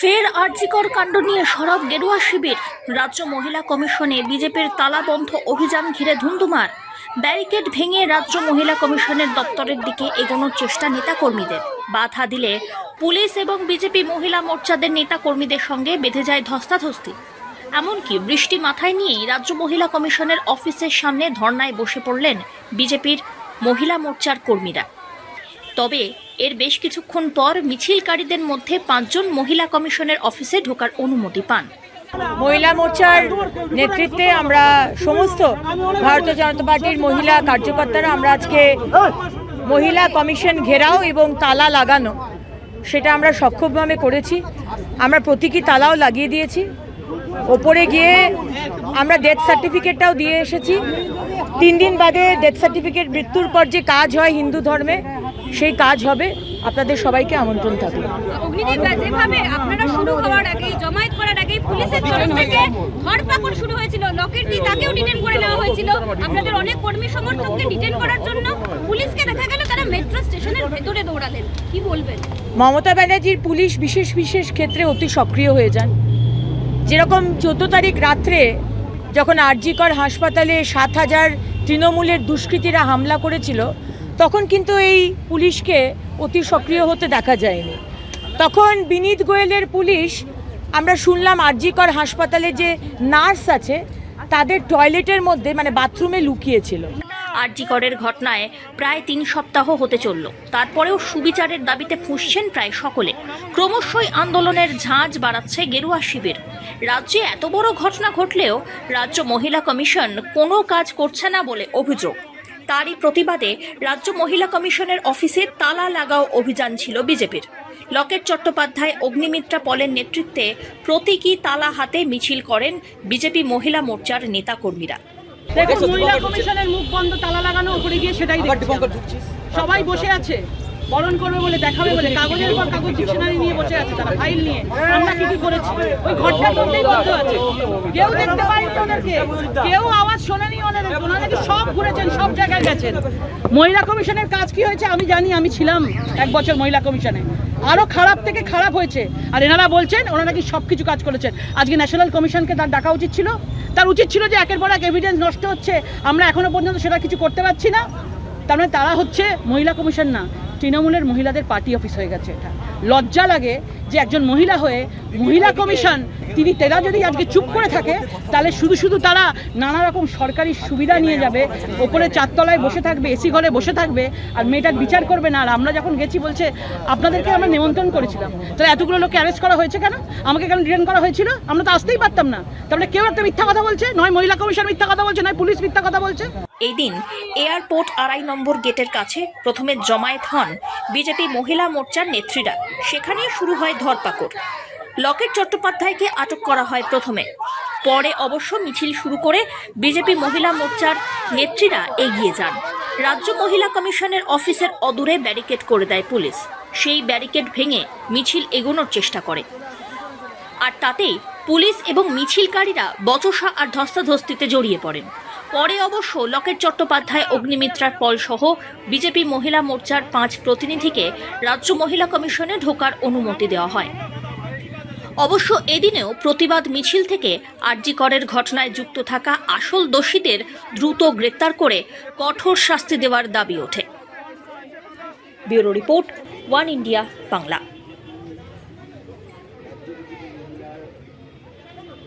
ফের আর্জিকর কাণ্ড নিয়ে সরব গেরুয়া শিবির। রাজ্য মহিলা কমিশনে বিজেপির তালাবন্ধ অভিযান ঘিরে ধুন্ধুমার। ব্যারিকেড ভেঙে রাজ্য মহিলা কমিশনের দপ্তরের দিকে এগোনোর চেষ্টা নেতাকর্মীদের। বাধা দিলে পুলিশ এবং বিজেপি মহিলা মোর্চাদের নেতাকর্মীদের সঙ্গে বেঁধে যায় ধস্তাধস্তি। এমনকি বৃষ্টি মাথায় নিয়েই রাজ্য মহিলা কমিশনের অফিসের সামনে ধর্নায় বসে পড়লেন বিজেপির মহিলা মোর্চার কর্মীরা। তবে এর বেশ কিছুক্ষণ পর মিছিলকারীদের মধ্যে পাঁচজন মহিলা কমিশনের অফিসে ঢোকার অনুমতি পান। মহিলা মোর্চার নেতৃত্বে আমরা সমস্ত ভারতীয় জনতা পার্টির মহিলা কার্যকর্তারা, আমরা আজকে মহিলা কমিশন ঘেরাও এবং তালা লাগানো, সেটা আমরা সক্ষমভাবে করেছি। আমরা প্রতীকী তালাও লাগিয়ে দিয়েছি। ওপরে গিয়ে আমরা ডেথ সার্টিফিকেটটাও দিয়ে এসেছি। তিন দিন বাদে ডেথ সার্টিফিকেট মৃত্যুর পর যে কাজ হয় হিন্দু ধর্মে সেই কাজ হবে। আপনাদের সবাইকে আমন্ত্রণ থাকবে যেভাবে আপনারা শুরু হওয়ার আগেই জমায়েত করার আগেই পুলিশের তরফ থেকে ধরপাকড় শুরু হয়েছিল লকেট তাকেও ডিটেন করে নেওয়া হয়েছিল। আপনাদের অনেক কর্মী সমর্থককে ডিটেন করার জন্য পুলিশকে দেখা গেল তারা মেট্রো স্টেশনের ভেতরে দৌড়ালেন। কি বলবেন? মমতা ব্যানার্জির পুলিশ বিশেষ বিশেষ ক্ষেত্রে অতি সক্রিয় হয়ে যান। যেরকম চোদ্দ তারিখ রাত্রে যখন আরজিকর হাসপাতালে সাত হাজার তৃণমূলের দুষ্কৃতীরা হামলা করেছিল তখন কিন্তু এই পুলিশকে অতি সক্রিয় হতে দেখা যায়নি। তখন বিনীত গোয়েলের পুলিশ, আমরা শুনলাম আরজিকর হাসপাতালে যে নার্স আছে, তাদের টয়লেটের মধ্যে মানে বাথরুমে লুকিয়েছিল। আরজিকরের ঘটনায় প্রায় তিন সপ্তাহ হতে চলল। তারপরেও সুবিচারের দাবিতে ফুঁসছেন প্রায় সকলে। ক্রমশই আন্দোলনের ঝাঁজ বাড়াচ্ছে গেরুয়া শিবির। রাজ্যে এত বড় ঘটনা ঘটলেও রাজ্য মহিলা কমিশন কোনো কাজ করছে না বলে অভিযোগ। তারই প্রতিবাদে রাজ্য মহিলা কমিশনের অফিসে তালা লাগাও অভিযান ছিল বিজেপির। লকেট চট্টোপাধ্যায় অগ্নিমিত্রা পলের নেতৃত্বে প্রতীকী তালা হাতে মিছিল করেন বিজেপি মহিলা মোর্চার নেতাকর্মীরা। দেখুন মহিলা কমিশনের মুখ বন্ধ তালা লাগানো উপরে গিয়ে সেটাই সবাই বসে আছে। বরণ করবে বলে দেখাবে বলে কাগজের পর কাগজ ডিকশনারি নিয়ে বসে আছে তারা ফাইল নিয়ে। আমরা কি কি করেছি? ওই ঘরটার মধ্যেই বন্ধ আছে। কেউ দেখতে পায়নি ওদেরকে কেউ আওয়াজ শোনেনি ওনাদের ওনারা কি সব ঘুরেছেন সব জায়গায় গেছেন। মহিলা কমিশনের কাজ কি হয়েছে আমি জানি, আমি ছিলাম এক বছর মহিলা কমিশনে। আরও খারাপ থেকে খারাপ হয়েছে। আর এনারা বলছেন ওনারা কি সব কিছু কাজ করেছেন। আজকে ন্যাশনাল কমিশনকে তার ডাকা উচিত ছিল। তার উচিত ছিল যে একের পর এক এভিডেন্স নষ্ট হচ্ছে, আমরা এখনও পর্যন্ত সেটা কিছু করতে পারছি না। তার মানে তারা হচ্ছে মহিলা কমিশন না, তৃণমূলের মহিলাদের পার্টি অফিস হয়ে গেছে এটা। লজ্জা লাগে যে একজন মহিলা হয়ে মহিলা কমিশন, তিনি তেরা যদি আজকে চুপ করে থাকে, তাহলে শুধু শুধু তারা নানা রকম সরকারি সুবিধা নিয়ে যাবে, ওপরে চারতলায় বসে থাকবে, এসি ঘরে বসে থাকবে, আর মেয়েটার বিচার করবে না। আর আমরা যখন গেছি, বলছে, আপনাদেরকে আমরা নিমন্ত্রণ করেছিলাম। তাহলে এতগুলো লোককে অ্যারেস্ট করা হয়েছে কেন? আমাকে কেন ডিটেন করা হয়েছিল? আমরা তো আসতেই পারতাম না। তাহলে কেউ একটা মিথ্যা কথা বলছে, নয় মহিলা কমিশন মিথ্যা কথা বলছে, নয় পুলিশ মিথ্যা কথা বলছে। এই দিন এয়ারপোর্ট আড়াই নম্বর গেটের কাছে প্রথমে জমায়েত হন বিজেপি মহিলা মোর্চার নেত্রীরা। সেখানেই শুরু হয় ধরপাকড়। লকেট চট্টোপাধ্যায়কে আটক করা হয় প্রথমে। পরে অবশ্য মিছিল শুরু করে বিজেপি মহিলা মোর্চার নেত্রীরা এগিয়ে যান। রাজ্য মহিলা কমিশনের অফিসের অদূরে ব্যারিকেড করে দেয় পুলিশ। সেই ব্যারিকেড ভেঙে মিছিল এগোনোর চেষ্টা করে। আর তাতেই পুলিশ এবং মিছিলকারীরা বচসা আর ধস্তাধস্তিতে জড়িয়ে পড়েন। পরে অবশ্য লকেট চট্টোপাধ্যায় অগ্নিমিত্রার পল সহ বিজেপি মহিলা মোর্চার পাঁচ প্রতিনিধিকে রাজ্য মহিলা কমিশনে ঢোকার অনুমতি দেওয়া হয়। অবশ্য এদিনেও প্রতিবাদ মিছিল থেকে আরজি করের ঘটনায় যুক্ত থাকা আসল দোষীদের দ্রুত গ্রেপ্তার করে কঠোর শাস্তি দেওয়ার দাবি ওঠে। Bureau report one India Bangla.